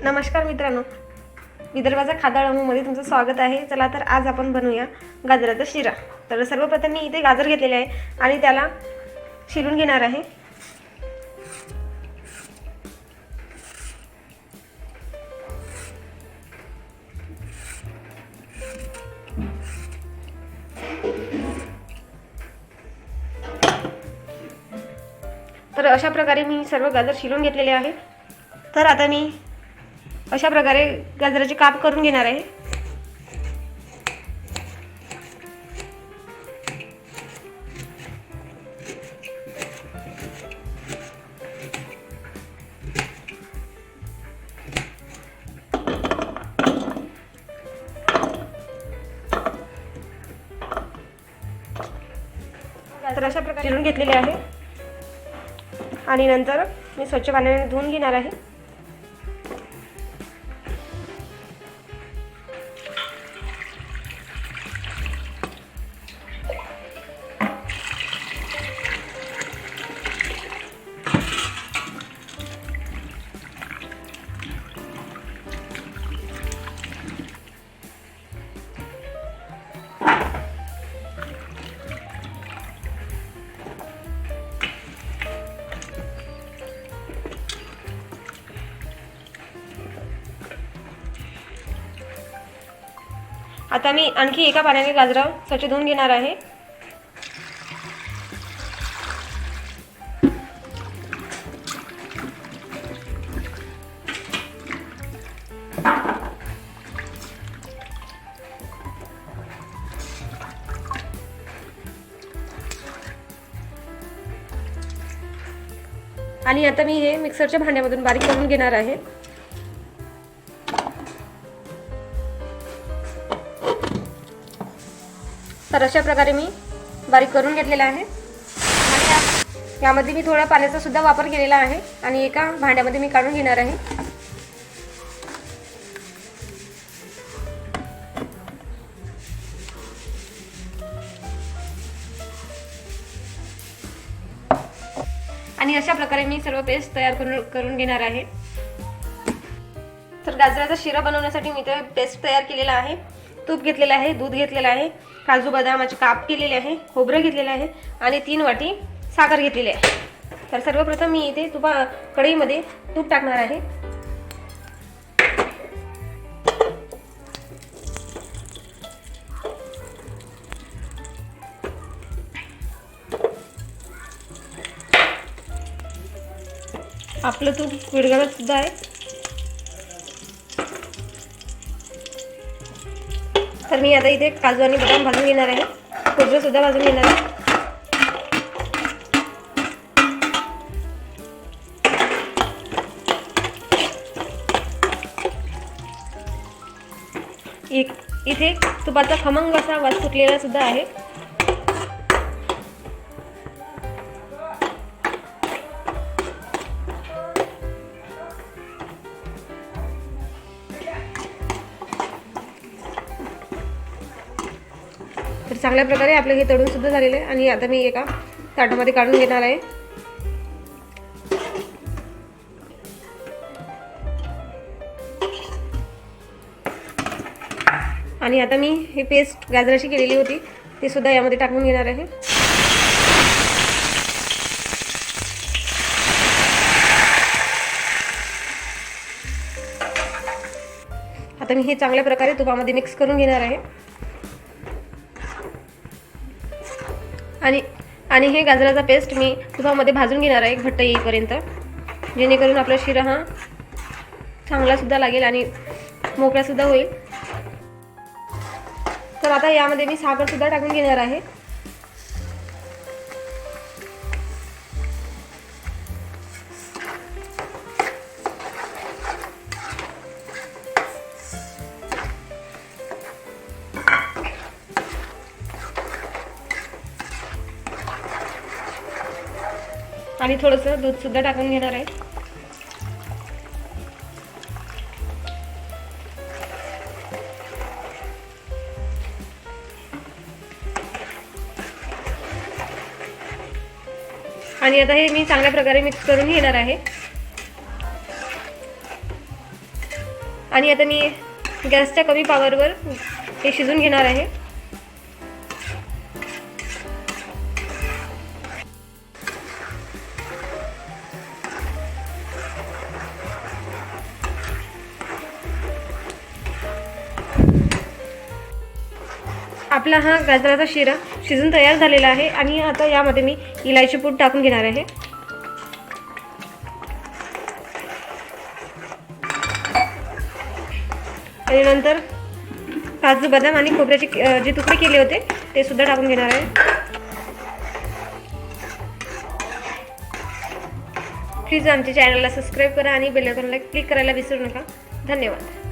नमस्कार मित्रांनो. विदर्भाचा खादाळमध्ये तुमचं स्वागत आहे. चला तर आज आपण बनवूया गाजराचा शिरा. तर सर्वप्रथम मी इथे गाजर घेतलेले आहे आणि त्याला शिरून घेणार आहे. तर अशा प्रकारे मी सर्व गाजर शिरून घेतलेले आहे. तर आता मी अशा प्रकारे गाजराचे काप करून घेणार आहे. तर अशा प्रकारे चिरून घेतलेले आहे. आणि नंतर मी स्वच्छ पाण्याने धुवून घेणार आहे. आता मी आणखी एका पाण्याने गाजरा स्वच्छ धुवून घेणार आहे. आणि आता मी हे मिक्सरच्या भांड्यामधून बारीक करून घेणार आहे. तर अशा प्रकारे मी बारीक करून घेतलेला आहे. आणि यामध्ये मी थोडा पाण्याचा सुद्धा वापर केलेला आहे. आणि एका भांड्यामध्ये मी काढून घेणार आहे. आणि अशा प्रकारे मी सर्व पेस्ट तयार करून करून घेणार आहे. तर गाजराचा शिरा बनवण्यासाठी मी ते पेस्ट तयार केलेला आहे. तूप घेतलेलं आहे दूध घेतलेलं आहे. काजू बदामाचे काप केलेले आहे खोबरं घेतलेलं आहे आणि तीन वाटी साखर घेतलेली आहे. तर सर्वप्रथम मी इथे तुपा कढईमध्ये तूप टाकणार आहे. आपलं तूप विरघळत सुद्धा आहे. मी आता इथे काजू आणि बदाम भाजून घेणार आहे. खोबरं सुद्धा भाजून घेणार आहे. एक इथे तुपाचा खमंग असा वास सुटलेला सुद्धा आहे. चांगल्या प्रकारे आपलं हे तळून सुद्धा झालेलं आहे. आणि आता मी एका ताटामध्ये काढून घेणार आहे. आणि आता मी हे पेस्ट गाजराची केलेली होती ती सुद्धा यामध्ये टाकून घेणार आहे. आता मी हे चांगल्या प्रकारे तुपामध्ये मिक्स करून घेणार आहे. आणि आणि हे गाजराचा पेस्ट मी तुपामध्ये भाजून घेणार आहे घट्ट येईपर्यंत. जेणेकरून आपला शिरा हा चांगलासुद्धा लागेल आणि मोकळासुद्धा होईल. तर आता यामध्ये मी साखरसुद्धा टाकून घेणार आहे. आणि थोडंसं दूधसुद्धा टाकून घेणार आहे. आणि आता हे मी चांगल्या प्रकारे मिक्स करून घेणार आहे. आणि आता मी गॅसच्या कमी पावरवर हे शिजून घेणार आहे. आपला हा गाजराचा शिरा शिजून तयार झालेला आहे आणि आता यामध्ये मी इलायची पूड टाकून घेणार आहे. आणि नंतर काजू बदाम आणि खोबऱ्याचे जे तुकडे केले होते ते सुद्धा टाकून घेणार आहे. प्लीज आमच्या चॅनलला सबस्क्राईब करा आणि बेल आयकॉनला क्लिक करायला विसरू नका. धन्यवाद.